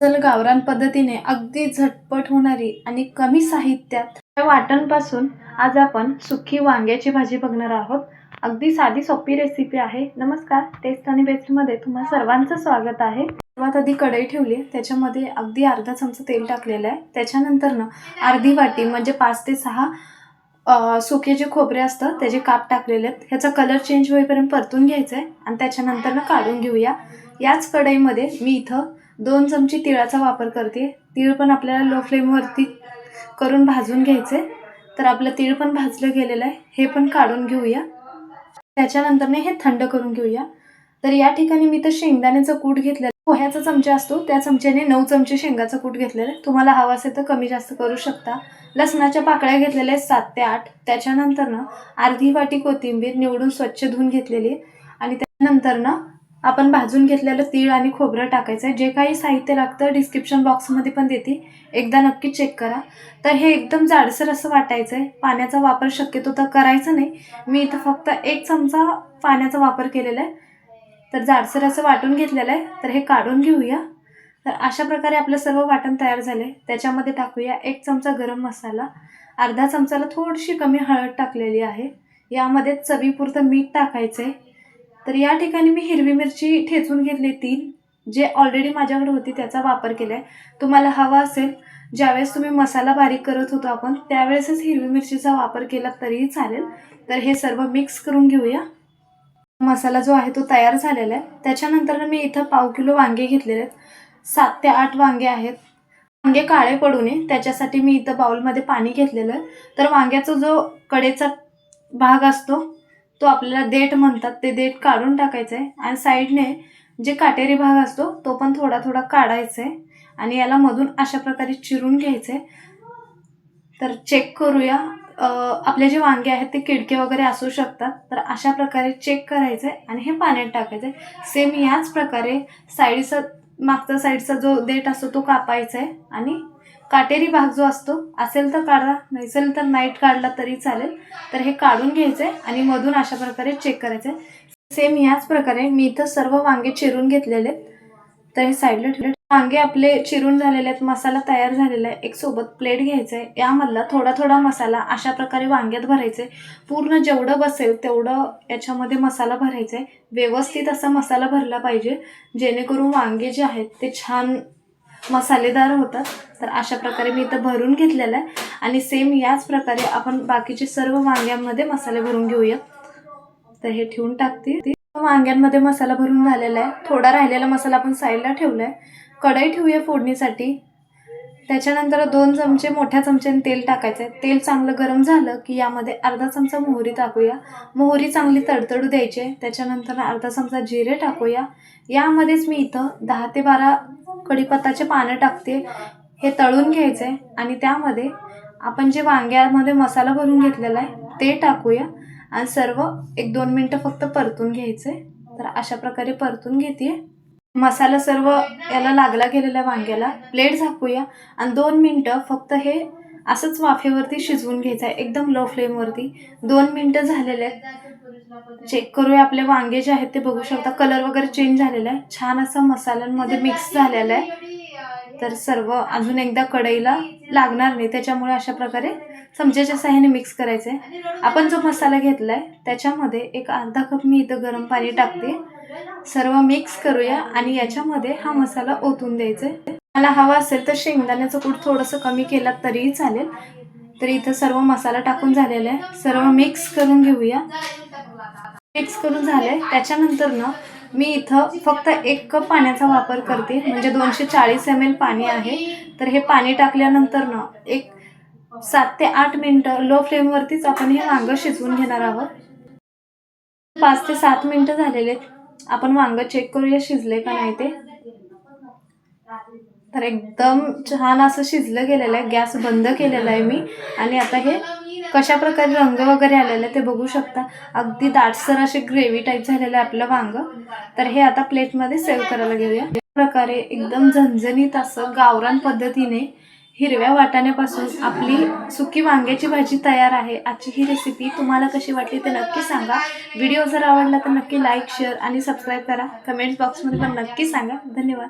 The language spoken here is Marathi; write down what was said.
चल गावरान पद्धतीने अगदी झटपट होणारी आणि कमी साहित्यात या वाटणपासून आज आपण सुकी वांग्याची भाजी बघणार आहोत. अगदी साधी सोपी रेसिपी आहे. नमस्कार. टेस्ट आणि बेस्टमध्ये तुम्हा सर्वांचं स्वागत आहे. सर्वात आधी कढई ठेवली आहे. त्याच्यामध्ये अगदी अर्धा चमचा तेल टाकलेलं आहे. त्याच्यानंतर ना अर्धी वाटी म्हणजे पाच ते सहा सुके जे खोबरे असतं त्याचे काप टाकलेले आहेत. ह्याचा कलर चेंज होईपर्यंत परतून घ्यायचं आहे आणि त्याच्यानंतर ना काढून घेऊया. याच कढईमध्ये मी इथं दोन चमचे तिळाचा वापर करते. तीळ पण आपल्याला लो फ्लेमवरती करून भाजून घ्यायचे. तर आपलं तीळ पण भाजलं गेलेलं आहे. हे पण काढून घेऊया. त्याच्यानंतरने हे थंड करून घेऊया. तर या ठिकाणी मी तर शेंगदाण्याचं कूट घेतलेलं पोह्याचा चमचा असतो. त्या चमच्याने नऊ चमचे शेंगाचं कूट घेतलेलं आहे. तुम्हाला हवं असेल तर कमी जास्त करू शकता. लसणाच्या पाकळ्या घेतलेल्या आहेत सात ते आठ. त्याच्यानंतर ना अर्धी वाटी कोथिंबीर निवडून स्वच्छ धुवून घेतलेली आहे. आणि त्यानंतरनं आपण भाजून घेतलेलं तीळ आणि खोबरं टाकायचं आहे जे काही साहित्य लागतं डिस्क्रिप्शन बॉक्समध्ये पण देते. एकदा नक्की चेक करा. तर हे एकदम जाडसर असं वाटायचं आहे पाण्याचा वापर शक्यतो तर करायचा नाही. मी इथं फक्त एक चमचा पाण्याचा वापर केलेला आहे. तर जाडसर असं वाटून घेतलेलं आहे. तर हे काढून घेऊया. तर अशा प्रकारे आपलं सर्व वाटण तयार झालं आहे त्याच्यामध्ये टाकूया एक चमचा गरम मसाला. अर्धा चमचाला थोडीशी कमी हळद टाकलेली आहे. यामध्ये चवीपुरतं मीठ टाकायचं आहे तर या ठिकाणी मी हिरवी मिरची ठेचून घेतली तीन जे ऑलरेडी माझ्याकडे होती त्याचा वापर केला आहे तुम्हाला हवा असेल ज्यावेळेस तुम्ही मसाला बारीक करत होतो आपण त्यावेळेसच हिरवी मिरचीचा वापर केला तरीही चालेल. तर हे सर्व मिक्स करून घेऊया. मसाला जो आहे तो तयार झालेला आहे. त्याच्यानंतर मी इथं पाव किलो वांगे घेतलेले आहेत. सात ते आठ वांगे आहेत. वांगे काळे पडू नये त्याच्यासाठी मी इथं बाउलमध्ये पाणी घेतलेलं आहे. तर वांग्याचा जो कडेचा भाग असतो तो आपल्याला देठ म्हणतात ते देठ काढून टाकायचं आहे आणि साईडने जे काटेरी भाग असतो तो पण थोडा थोडा काढायचा आहे आणि याला मधून अशा प्रकारे चिरून घ्यायचं आहे तर चेक करूया. आपले जे वांगे आहेत ते किडके वगैरे असू शकतात. तर अशा प्रकारे चेक करायचं आहे आणि हे पाण्यात टाकायचं आहे सेम याच प्रकारे साईडचा मागचा साईडचा जो देठ असतो तो कापायचा आहे आणि काटेरी भाग जो असतो असेल तर काढा नसेल तर नाईट काढला तरी चालेल. तर हे काढून घ्यायचं आहे आणि मधून अशा प्रकारे चेक करायचं आहे सेम याच प्रकारे मी इथं सर्व वांगे चिरून घेतलेले आहेत. तर हे साईडला ठेवले. वांगे आपले चिरून झालेले आहेत मसाला तयार झालेला आहे. एक सोबत प्लेट घ्यायचं आहे यामधला थोडा थोडा मसाला अशा प्रकारे वांग्यात भरायचं आहे पूर्ण जेवढं बसेल तेवढं याच्यामध्ये मसाला भरायचा आहे व्यवस्थित असा मसाला भरला पाहिजे जेणेकरून वांगे जे आहेत ते छान मसालेदार होतात. तर अशा प्रकारे मी इथं भरून घेतलेलं आहे. आणि सेम याच प्रकारे आपण बाकीचे सर्व वांग्यांमध्ये मसाले भरून घेऊया. तर हे ठेवून टाकते. वांग्यांमध्ये मसाला भरून झालेला आहे. थोडा राहिलेला मसाला आपण साईडला ठेवला आहे कढई ठेवूया फोडणीसाठी. त्याच्यानंतर दोन चमचे मोठ्या चमच्याने तेल टाकायचं आहे. तेल चांगलं गरम झालं की यामध्ये अर्धा चमचा मोहरी टाकूया. मोहरी चांगली तडतडू द्यायची आहे. त्याच्यानंतर अर्धा चमचा जिरे टाकूया. यामध्येच मी इथं दहा ते बारा कढीपत्ताचे पानं टाकते. हे तळून घ्यायचं आहे. आणि त्यामध्ये आपण जे वांग्यामध्ये मसाला भरून घेतलेला आहे ते टाकूया. आणि सर्व एक दोन मिनटं फक्त परतून घ्यायचं आहे. तर अशा प्रकारे परतून घेते मसाला सर्व याला लागला गेलेला वांग्याला. प्लेट झाकूया. आणि दोन मिनटं फक्त हे असंच वाफेवरती शिजवून घ्यायचं आहे. एकदम लो फ्लेमवरती दोन मिनटं झालेले आहेत. चेक करूया आपले वांगे जे आहेत ते बघू शकता. कलर वगैरे चेंज झालेला आहे. छान असं मसाल्यांमध्ये मिक्स झालेलं आहे. तर सर्व अजून एकदा कढईला लागणार नाही. त्याच्यामुळे अशा प्रकारे चमच्याच्या साह्याने मिक्स करायचं आहे आपण जो मसाला घेतला आहे त्याच्यामध्ये एक अर्धा कप मी इथं गरम पाणी टाकते. सर्व मिक्स करूया आणि याच्यामध्ये हा मसाला ओतून द्यायचा आहे मला हवा असेल तर शेंगदाण्याचं कूट थोडंसं कमी केलं तरीही चालेल. तर इथं सर्व मसाला टाकून झालेला आहे. सर्व मिक्स करून घेऊया. मिक्स करून झाले त्याच्यानंतर ना मी इथं फक्त एक कप पाण्याचा वापर करते. म्हणजे दोनशे चाळीस एम एल पाणी आहे. तर हे पाणी टाकल्यानंतर ना एक सात ते आठ मिनटं लो फ्लेमवरतीच आपण हे वांगं शिजवून घेणार आहोत. पाच ते सात मिनटं झालेले आहेत. आपण वांगं चेक करूया शिजले का नाही ते. तर एकदम छान असं शिजलं गेलेलं आहे. गॅस बंद केलेला आहे मी. आणि आता हे कशा प्रकारे रंग वगैरे आलेला आहे ते बघू शकता. अगदी दाटसर असे ग्रेव्ही टाईप झालेलं आहे आपलं वांग. तर हे आता प्लेटमध्ये सेव्ह करायला घेऊया. प्रकारे एकदम झणझणीत असं गावरान पद्धतीने हिरव्या वाटाण्यापासून आपली सुकी वांग्याची भाजी तयार आहे. आजची ही रेसिपी तुम्हाला कशी वाटली ते नक्की सांगा. व्हिडिओ जर आवडला तर नक्की लाईक शेअर आणि सबस्क्राईब करा. कमेंट्स बॉक्समध्ये पण नक्की सांगा. धन्यवाद.